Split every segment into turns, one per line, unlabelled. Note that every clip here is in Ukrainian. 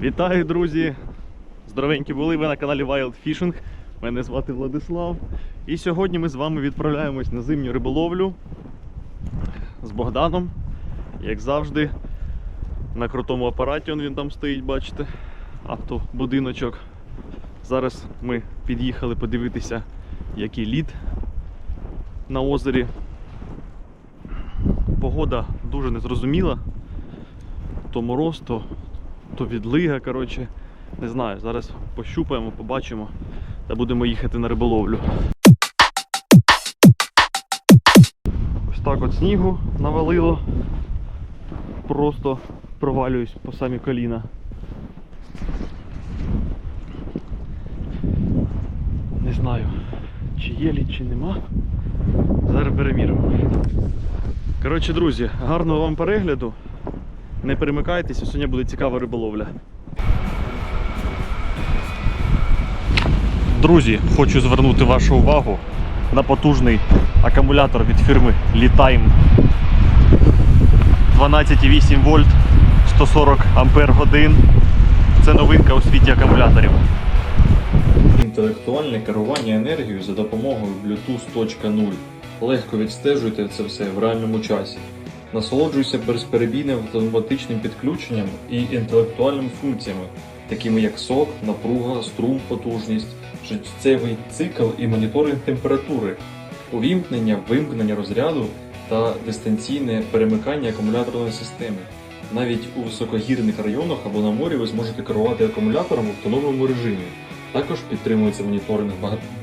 Вітаю, друзі! Здоровенькі були ви на каналі Wild Fishing. Мене звати Владислав. І сьогодні ми з вами відправляємось на зимню риболовлю з Богданом. Як завжди, на крутому апараті він там стоїть, бачите, автобудиночок. Зараз ми під'їхали подивитися, який лід на озері. Погода дуже незрозуміла. То мороз, то, то відлига, коротше. Не знаю, зараз пощупаємо, побачимо та будемо їхати на риболовлю. Ось так от снігу навалило. Просто провалююсь по самі коліна. Не знаю, чи є лід, чи нема. Зараз переміримо. Коротше, друзі, гарного вам перегляду. Не перемикайтеся, сьогодні буде цікава риболовля. Друзі, хочу звернути вашу увагу на потужний акумулятор від фірми Litime 12,8 вольт 140 ампер годин. Це новинка у світі акумуляторів.
Інтелектуальне керування енергією за допомогою Bluetooth 2.0. Легко відстежуйте це все в реальному часі. Насолоджуйся безперебійним автоматичним підключенням і інтелектуальними функціями, такими як сок, напруга, струм, потужність, життєвий цикл і моніторинг температури, увімкнення, вимкнення розряду та дистанційне перемикання акумуляторної системи. Навіть у високогірних районах або на морі ви зможете керувати акумулятором в автономному режимі. Також підтримується моніторинг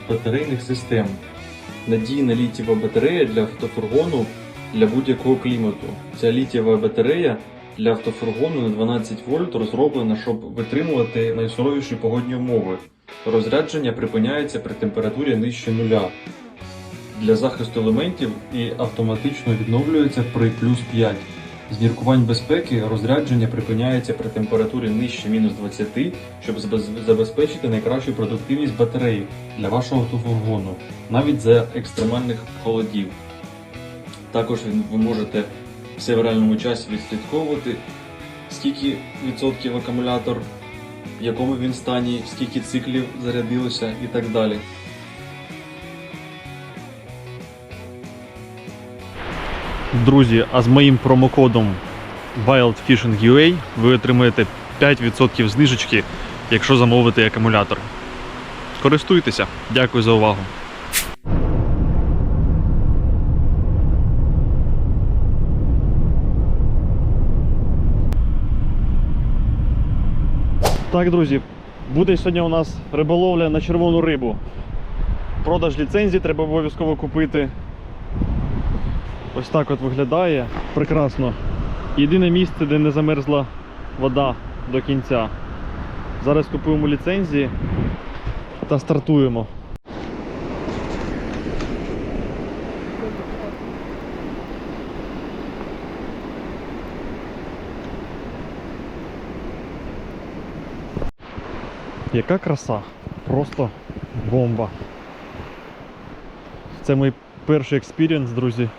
батарейних систем. Надійна літієва батарея для автофургону для будь-якого клімату. Ця літієва батарея для автофургону на 12 вольт розроблена, щоб витримувати найсуровіші погодні умови. Розрядження припиняється при температурі нижче нуля. Для захисту елементів і автоматично відновлюється при плюс 5. З міркувань безпеки розрядження припиняється при температурі нижче мінус 20, щоб забезпечити найкращу продуктивність батареї для вашого автофургону, навіть за екстремальних холодів. Також ви- можете в реальному часі відслідковувати, скільки відсотків акумулятор, в якому він стані, скільки циклів зарядилося і так далі.
Друзі, а з моїм промокодом WildFishingUA ви отримаєте 5% знижечки, якщо замовите акумулятор. Користуйтеся. Дякую за увагу. Так, друзі, буде сьогодні у нас риболовля на червону рибу. Продаж ліцензії треба обов'язково купити. Ось так от виглядає. Прекрасно. Єдине місце, де не замерзла вода до кінця. Зараз купуємо ліцензії та стартуємо. Яка краса? Просто бомба. Це мій перший експірієнс, друзі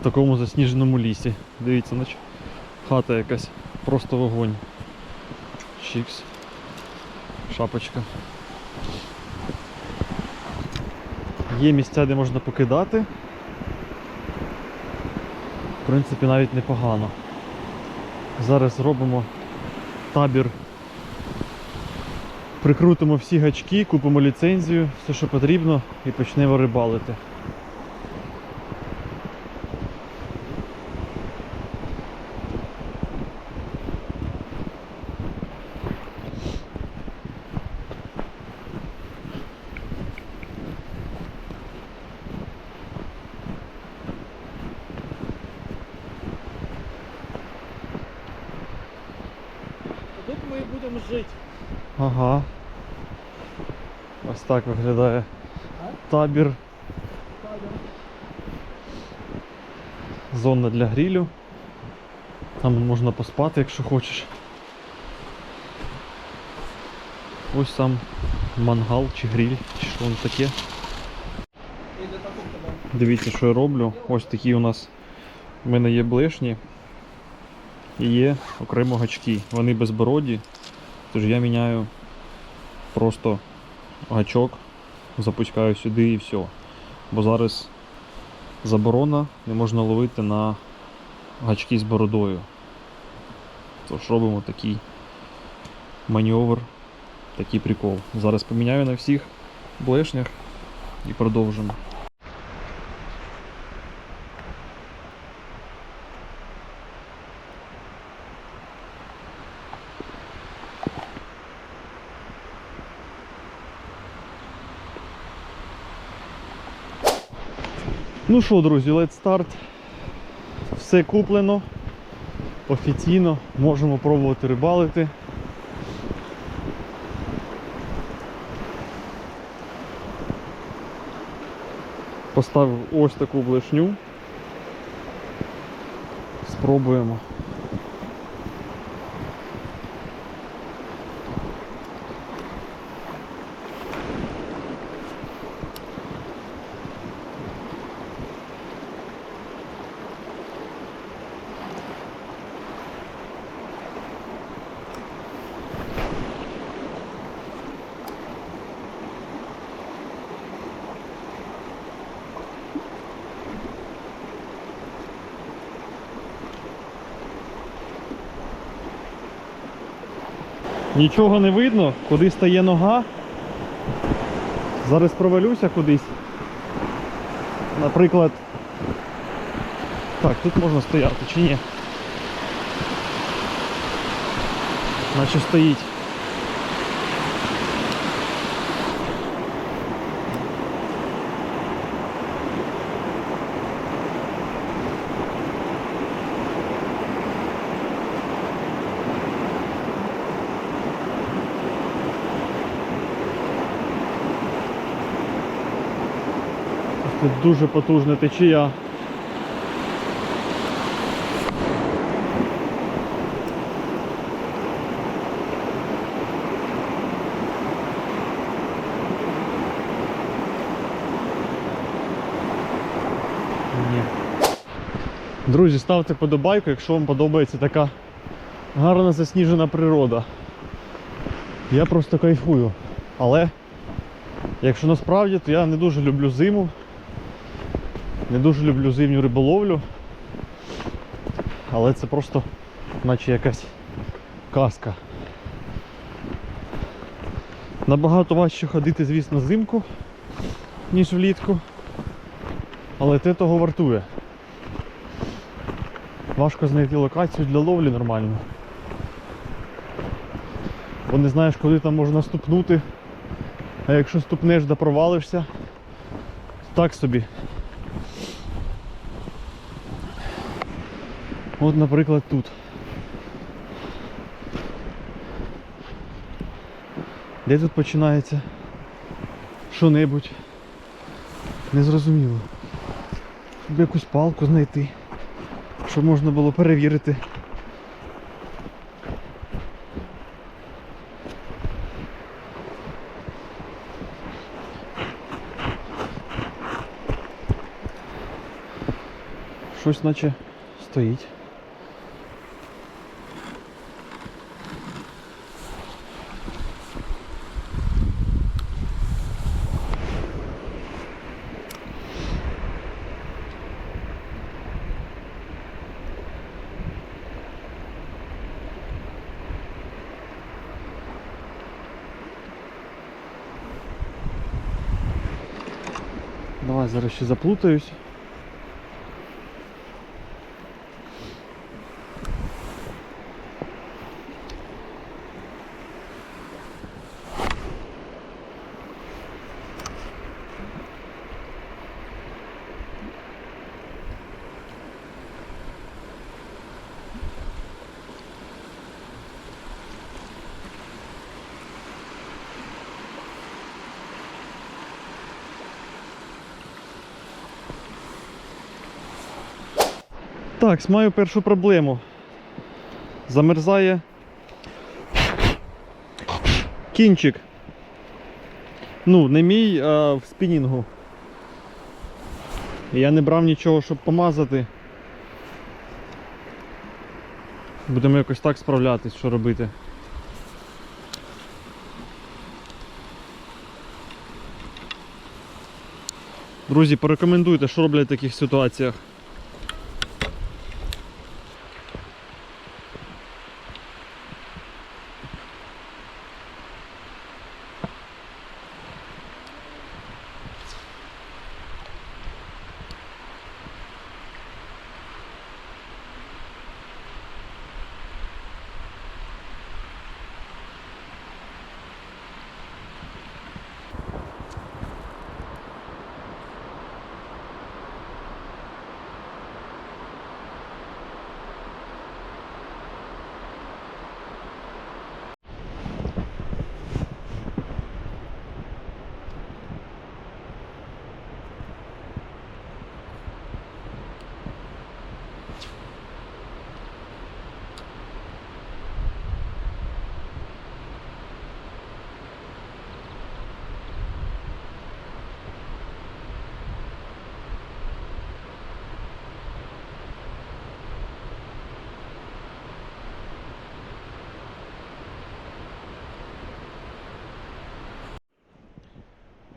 в такому засніженому лісі. Дивіться, наче хата якась, просто вогонь. Чікс. Шапочка. Є місця, де можна покидати. В принципі, навіть непогано. Зараз зробимо табір. Прикрутимо всі гачки, купимо ліцензію, все, що потрібно, і почнемо рибалити.
Тут ми будемо жити.
Ага. Ось так виглядає табір. Зона для грилю. Там можна поспати, якщо хочеш. Ось сам мангал чи гриль, чи що воно таке. Дивіться, що я роблю. Ось такі у нас в мене є блешні і є окремо гачки. Вони безбороді,
Тож я міняю просто гачок, запускаю сюди і все. Бо зараз заборона, не можна ловити на гачки з бородою. Тож робимо такий маневр, такий прикол. Зараз поміняю на всіх блешнях і продовжимо.
Ну що, друзі, let's start. Все куплено. Офіційно можемо пробувати рибалити. Поставив ось таку блешню. Спробуємо. Нічого не видно, куди стає нога. Зараз провалюся кудись. Наприклад. Так, тут можна стояти чи ні? Наче стоїть. Тут дуже потужна течія. Друзі, ставте подобайку, якщо вам подобається така гарна засніжена природа. Я просто кайфую. Але якщо насправді, то я не дуже люблю зиму. Не дуже люблю зимню риболовлю. Але це просто наче якась казка. Набагато важче ходити, звісно, взимку, ніж влітку. Але те того вартує. Важко знайти локацію для ловлі нормально. Бо не знаєш, куди там можна ступнути. А якщо ступнеш да провалишся, так собі. От, наприклад, тут. Де тут починається що-небудь? Незрозуміло. Щоб якусь палку знайти, щоб можна було перевірити. Щось наче стоїть. Давай зараз ще заплутаюсь. Так, маю першу проблему. Замерзає кінчик. Ну, не мій, а в спінінгу. Я не брав нічого, щоб помазати. Будемо якось так справлятись, що робити. Друзі, порекомендуйте, що роблять в таких ситуаціях.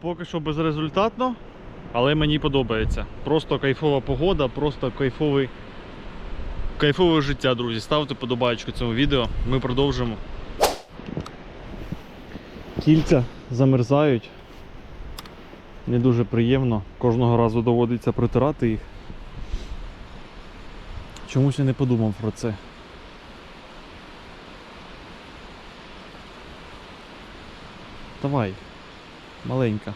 Поки що безрезультатно, але мені подобається. Просто кайфова погода, просто кайфовий, кайфове життя, друзі. Ставте подобаєчку цьому відео. Ми продовжимо. Кільця замерзають. Не дуже приємно. Кожного разу доводиться протирати їх. Чомусь я не подумав про це. Давай, маленька.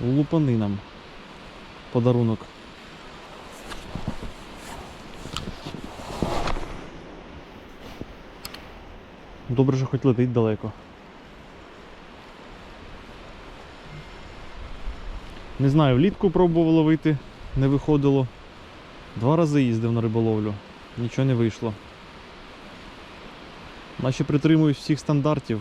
Лупани нам. Подарунок. Добре, що хоч летить далеко. Не знаю, влітку пробував ловити, не виходило. Два рази їздив на риболовлю, нічого не вийшло. Наче притримуюсь всіх стандартів.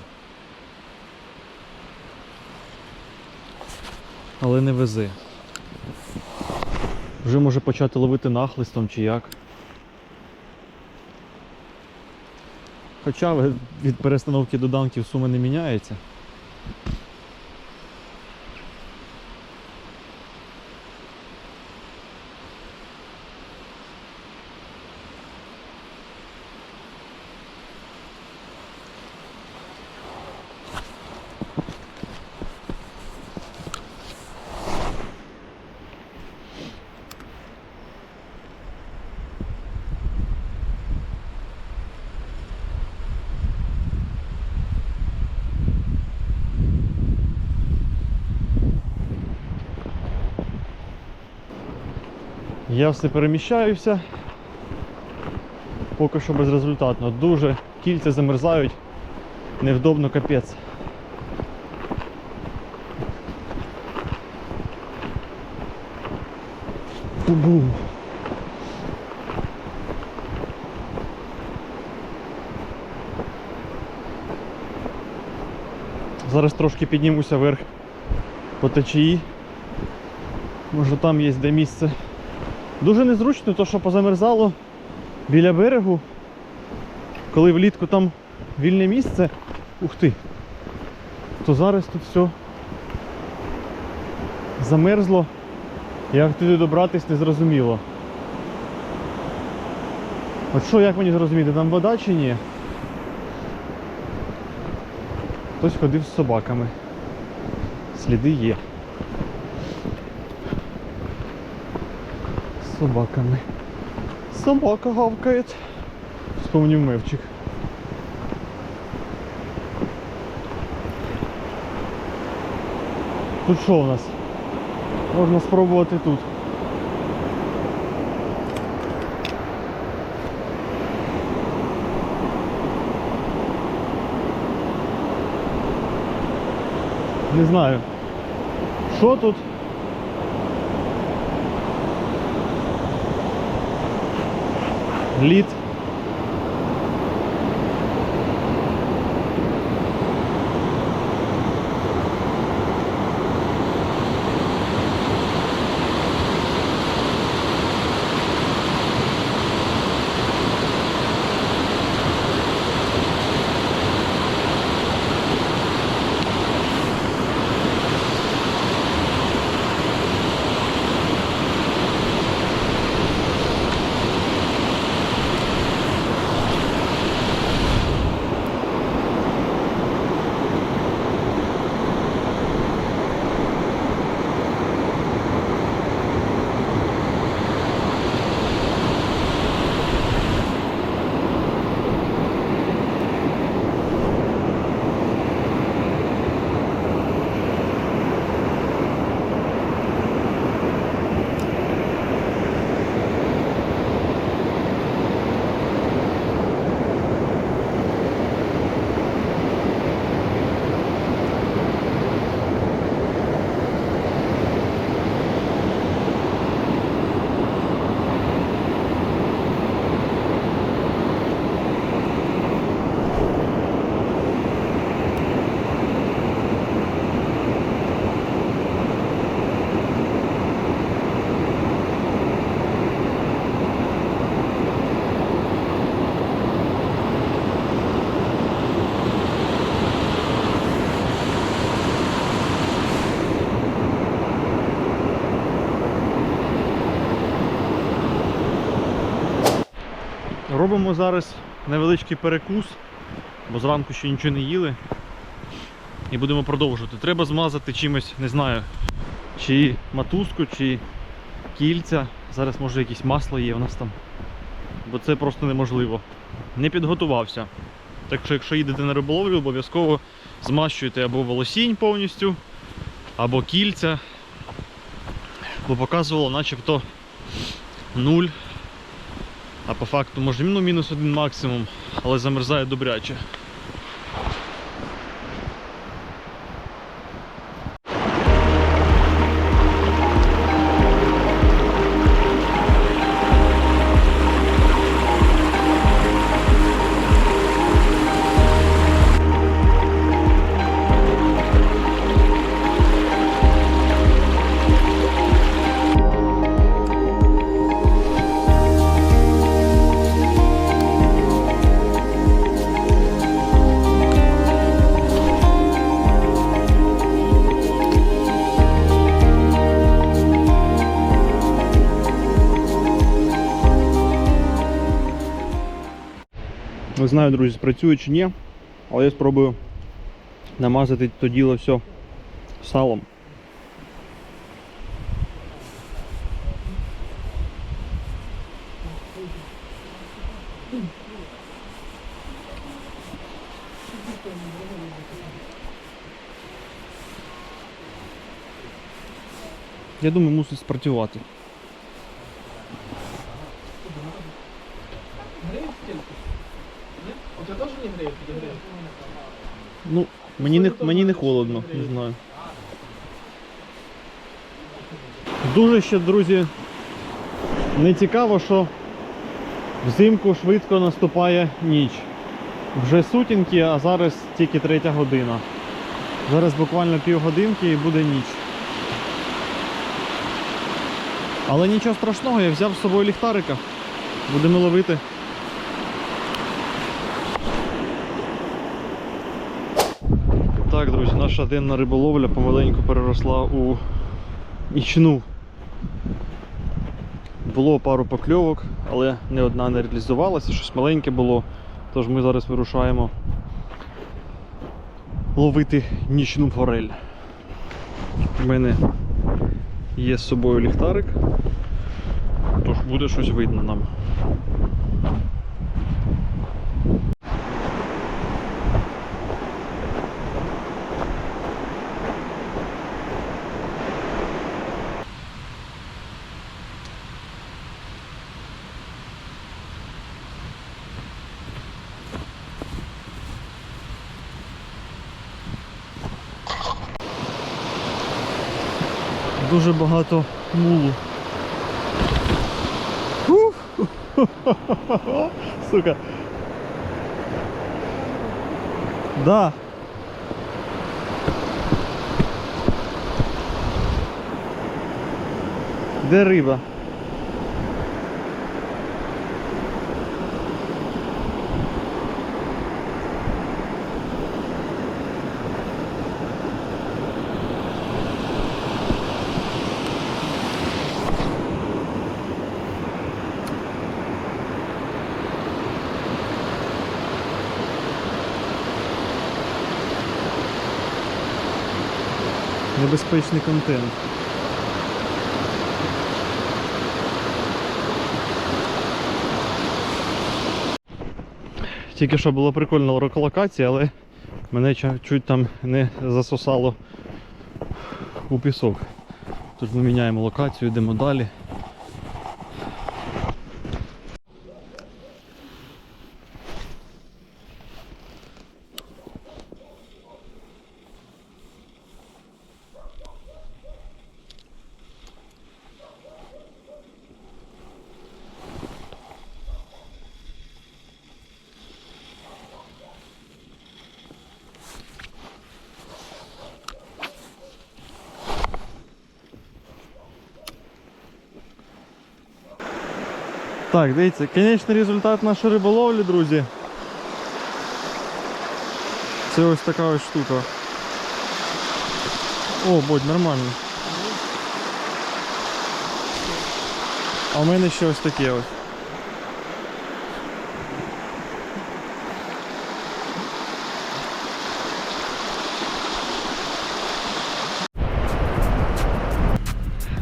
Але не вези. Вже може почати ловити нахлистом чи як. Хоча від перестановки до данків сума не міняється. Я все переміщаюся. Поки що безрезультатно. Дуже кільця замерзають. Невдобно капець. Бу. Зараз трошки піднімуся вверх по течії. Може там є де місце. Дуже незручно, то що позамерзало біля берегу. Коли влітку там вільне місце, ух ти, то зараз тут все замерзло. Як туди добратись, не зрозуміло. От що, як мені зрозуміти, там вода чи ні? Хтось ходив з собаками. Сліди є. Собаками. Собака гавкає. Вспомнив мевчик. Тут що у нас? Можна спробувати тут. Не знаю. Що тут? Лід. Робимо зараз невеличкий перекус, бо зранку ще нічого не їли. І будемо продовжувати. Треба змазати чимось, не знаю, чи матузку, чи кільця. Зараз може якесь масло є у нас там. Бо це просто неможливо. Не підготувався. Так що, якщо їдете на риболовлю, обов'язково змащуйте або волосінь повністю, або кільця. Бо показувало начебто 0. А по факту може ну, мінус один максимум, але замерзає добряче. Знаю, друзі, спрацює чи ні, але я спробую намазати то діло все салом. Я думаю, мусить спрацювати. Мені не, мені не холодно, не знаю. Дуже ще, друзі, не цікаво, що взимку швидко наступає ніч. Вже сутінки, а зараз тільки третя година. Зараз буквально півгодинки і буде ніч. Але нічого страшного, я взяв з собою ліхтарика. Будемо ловити. Так, друзі, наша денна риболовля помаленьку переросла у нічну. Було пару покльовок, але не одна не реалізувалася, щось маленьке було. Тож ми зараз вирушаємо ловити нічну форель. У мене є з собою ліхтарик, тож буде щось видно нам. Дуже багато мулу. Сука. Да. Де риба? Небезпечний контент. Тільки що була прикольна локація, але мене чуть там не засосало у пісок. Тож ми міняємо локацію, йдемо далі. Так, дивіться, кінечний результат нашої риболовлі, друзі. Це ось така ось штука. О, будь, нормально. А у мене ще ось таке ось.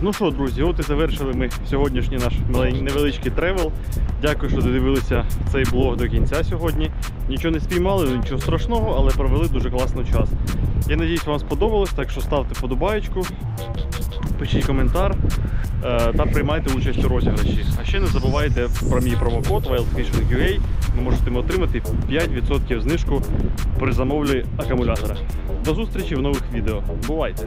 Ну що, друзі, от і завершили ми сьогоднішній наш невеличкий тревел. Дякую, що додивилися цей блог до кінця сьогодні. Нічого не спіймали, нічого страшного, але провели дуже класно час. Я надіюсь, вам сподобалось, так що ставте вподобаєчку, пишіть коментар е, та приймайте участь у розіграші. А ще не забувайте про мій промокод WildFishing.ua. Ви можете отримати 5% знижку при замовлі акумулятора. До зустрічі в нових відео. Бувайте!